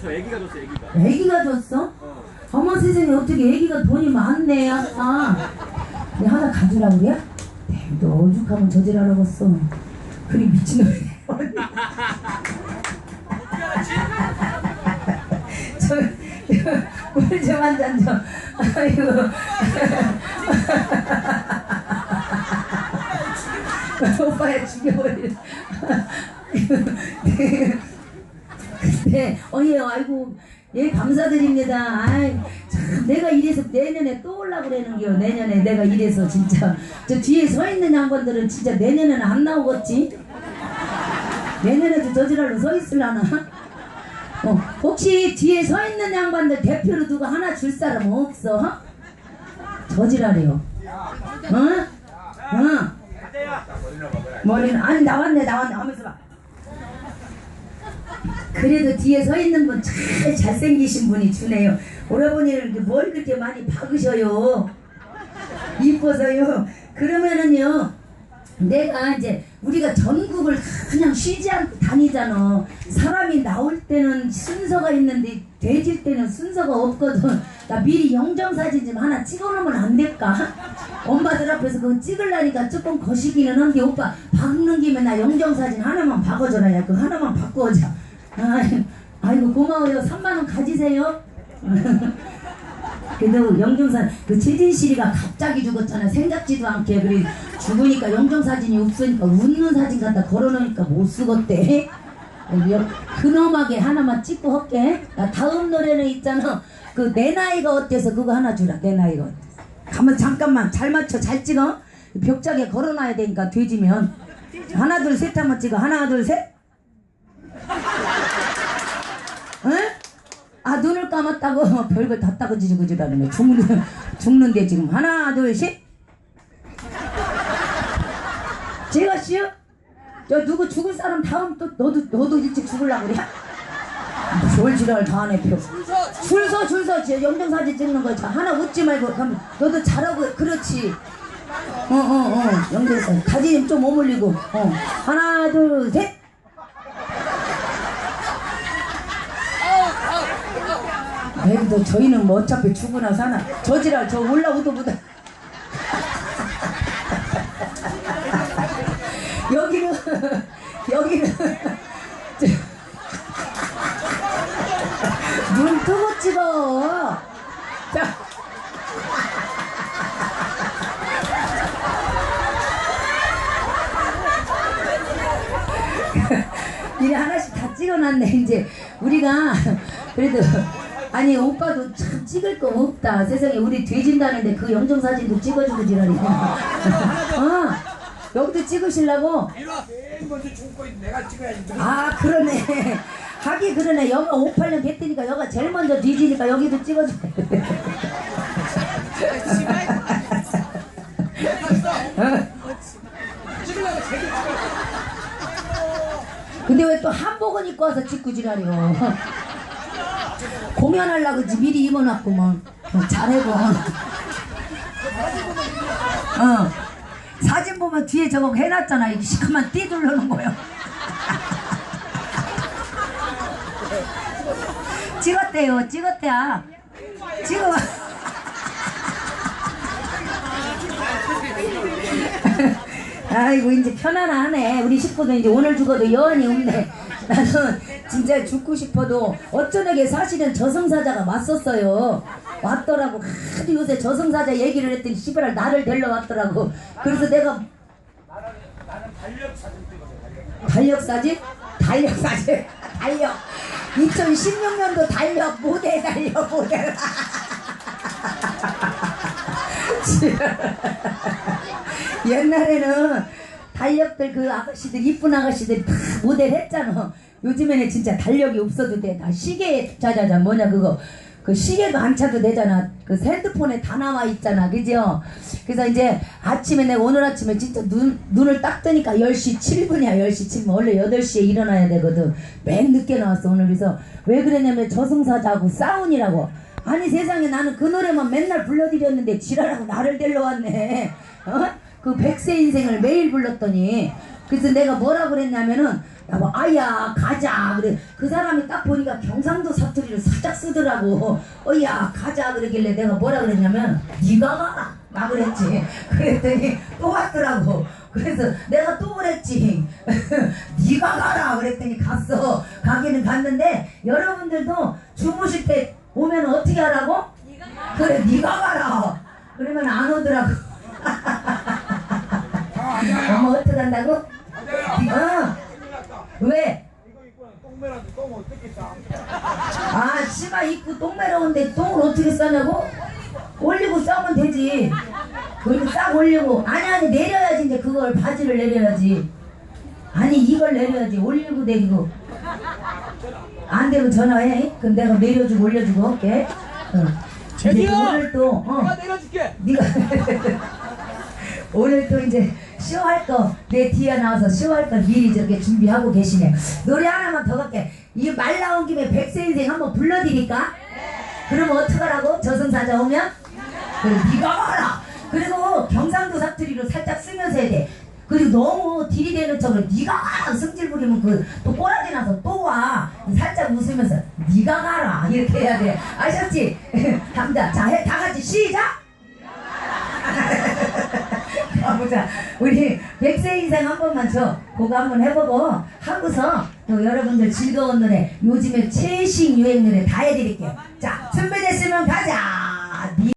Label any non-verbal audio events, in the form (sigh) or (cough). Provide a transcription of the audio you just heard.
저 애기가 줬어 애기가 애기가 줬어? 어머 세상에 어떻게 애기가 돈이 많네 아까 내 하나 가주라고 그래? 너 오죽하면 저질하라고써 그리 미친놈이네 (laughs) 저, 물좀 한잔 줘. 아이고. 오빠야 죽여버려. 네, 어, (laughs) 예, 아이고, 예, 감사드립니다. 아이, 참, 내가 이래서 내년에 또 올라고 그러는겨. 내년에 내가 이래서 진짜. 저 뒤에 서 있는 양반들은 진짜 내년에는 안 나오겠지? 내년에도 저지랄로 서 있으려나? 어, 혹시 뒤에 서 있는 양반들 대표로 누가 하나 줄 사람 없어? 저지랄이요. 어? 어? 머리는, 아니, 나왔네, 나왔네. 하면서 봐. 그래도 뒤에 서 있는 분 잘 잘생기신 분이 주네요. 오라버니를 뭘 그렇게 많이 박으셔요. 이뻐서요. 그러면은요. 내가 이제 우리가 전국을 그냥 쉬지 않고 다니잖아. 사람이 나올 때는 순서가 있는데 돼질 때는 순서가 없거든. 나 미리 영정사진 좀 하나 찍어놓으면 안 될까? 엄마들 앞에서 그거 찍으려니까 조금 거시기는 한데 오빠 박는 김에 나 영정사진 하나만 박아줘라. 야, 그 하나만. 아이, 아이고 고마워요. 3만 원 가지세요. (laughs) 그래도 영정사 그 최진실이가 갑자기 죽었잖아 생각지도 않게. 그래 죽으니까 영정사진이 없으니까 웃는 사진 갖다 걸어놓으니까 못 쓰겠대. 여- 근엄하게 하나만 찍고 할게. 나 다음 노래는 있잖아. 그 내 나이가 어때서 그거 하나 주라. 내 나이가 가만 잠깐만 잘 맞춰. 잘 찍어. 벽장에 걸어놔야 되니까 돼지면. 하나 둘 셋 한번 찍어. 하나 둘셋 아 눈을 감았다고 별걸 다 따고 지지그지라네 죽는 죽는데 지금 하나 둘셋. 제가 씨요? 저 누구 죽을 사람 다음 또 너도 너도 일찍 죽을라 그래? 졸 지랄 다 하네 표. 줄서 줄서. 저 영정 사진 찍는 거 자, 하나 웃지 말고 그럼 너도 잘하고 그렇지. 어어어. 영정 사진. 가지 좀 오물리고. 어. 하나 둘셋 그래도 저희는 뭐 어차피 죽으나 사나 저지랄 저 올라오도 보다. (laughs) 여기는 여기는 저- 눈 뜨고 찍어. 자. (laughs) 이래 하나씩 다 찍어놨네 이제. 우리가 그래도 아니 오빠도 참 찍을 거 없다. 세상에 우리 뒤진다는데 그 영정사진도 찍어주고 지랄이 (laughs) 어 여기도 찍으시려고? 제일 먼저 거 내가 찍어야지. 아 그러네. 하기 그러네. 여가 58년 됐으니까 여가 제일 먼저 뒤지니까 여기도 찍어줘 찍으려고 제일 근데 왜 또 한복은 입고 와서 찍고 지랄이요 공연하려고 그지 미리 입어놨구먼. 어, 잘해보 어. 사진 보면 뒤에 저거 해놨잖아. 이게 시커먼 띠 둘러놓은 거요 (laughs) 찍었대요. 찍었대야. 찍어. (laughs) 아이고 이제 편안하네. 우리 식구도 이제 오늘 죽어도 여한이 없네 나는 진짜 죽고 싶어도 어쩌게 사실은 저승사자가 왔었어요. 왔더라고. 하도 요새 저승사자 얘기를 했더니 시발을 나를 데려왔더라고. 그래서 내가 달력사진? 달력사진? 달력. 2016년도 달력 모델 달력 모델. (laughs) 옛날에는 달력들 그 아가씨들 이쁜 아가씨들 다 모델 했잖아. 요즘에는 진짜 달력이 없어도 돼. 다 시계 자자자 뭐냐 그거 그 시계도 안 차도 되잖아. 그 핸드폰에 다 나와 있잖아. 그죠? 그래서 이제 아침에 내가 오늘 아침에 진짜 눈, 눈을 딱 뜨니까 10시 7분이야. 10시 7분. 원래 8시에 일어나야 되거든. 맨 늦게 나왔어. 오늘 그래서 왜 그랬냐면 저승사자하고 싸운이라고. 아니 세상에 나는 그 노래만 맨날 불러드렸는데 지랄하고 나를 데려왔네. 어? 그 백세 인생을 매일 불렀더니 그래서 내가 뭐라 그랬냐면은 야, 뭐, 아야 가자. 그래. 그 사람이 딱 보니까 경상도 사투리를 살짝 쓰더라고. 어야 가자 그러길래 내가 뭐라 그랬냐면 네가 가라. 나 그랬지. (laughs) 그랬더니 또 왔더라고. 그래서 내가 또 그랬지. (laughs) 네가 가라. 그랬더니 갔어. 가기는 갔는데 여러분들도 주무실 때 오면 어떻게 하라고? 그래 네가 가라. 그러면 안 오더라고. (laughs) 아 어머 어떻게 한다고? 어 왜? 이거 입고 똥매라도 똥 어떻게 싸 아, 치마 입고 똥 매러운데 똥을 어떻게 싸냐고? 올리고 싸면 되지. 그리고 싹 올리고. 아니, 아니, 내려야지, 이제 그걸 바지를 내려야지. 아니, 이걸 내려야지. 올리고 내리고. 안 되면 전화해. 그럼 내가 내려주고 올려주고 할게. 오늘 또, 어. 내가 내려줄게 네가 (laughs) 오늘 또 이제 쇼할 거 내 뒤에 나와서 쇼할 거 미리 저렇게 준비하고 계시네 노래 하나만 더 갈게. 이 말 나온 김에 백세 인생 한번 불러드릴까? 그러면 어떡하라고? 저승사자 오면? 그래 네가 와라. 그리고 경상도 사투리로 살짝 쓰면서 해야 돼. 그리고 너무 들이대는 척을 네가 가라. 승질 부리면 그 또 꼬라지 나서 또 와. 살짝 웃으면서 네가 가라. 이렇게 해야 돼. 아셨지? (laughs) 갑니다 자다 같이 시작 가 보자. 우리 백세 인생 한 번만 줘. 그거 한번 해보고 하고서 또 여러분들 즐거운 노래 요즘에 최신 유행 노래 다 해드릴게요. 자 준비됐으면 가자.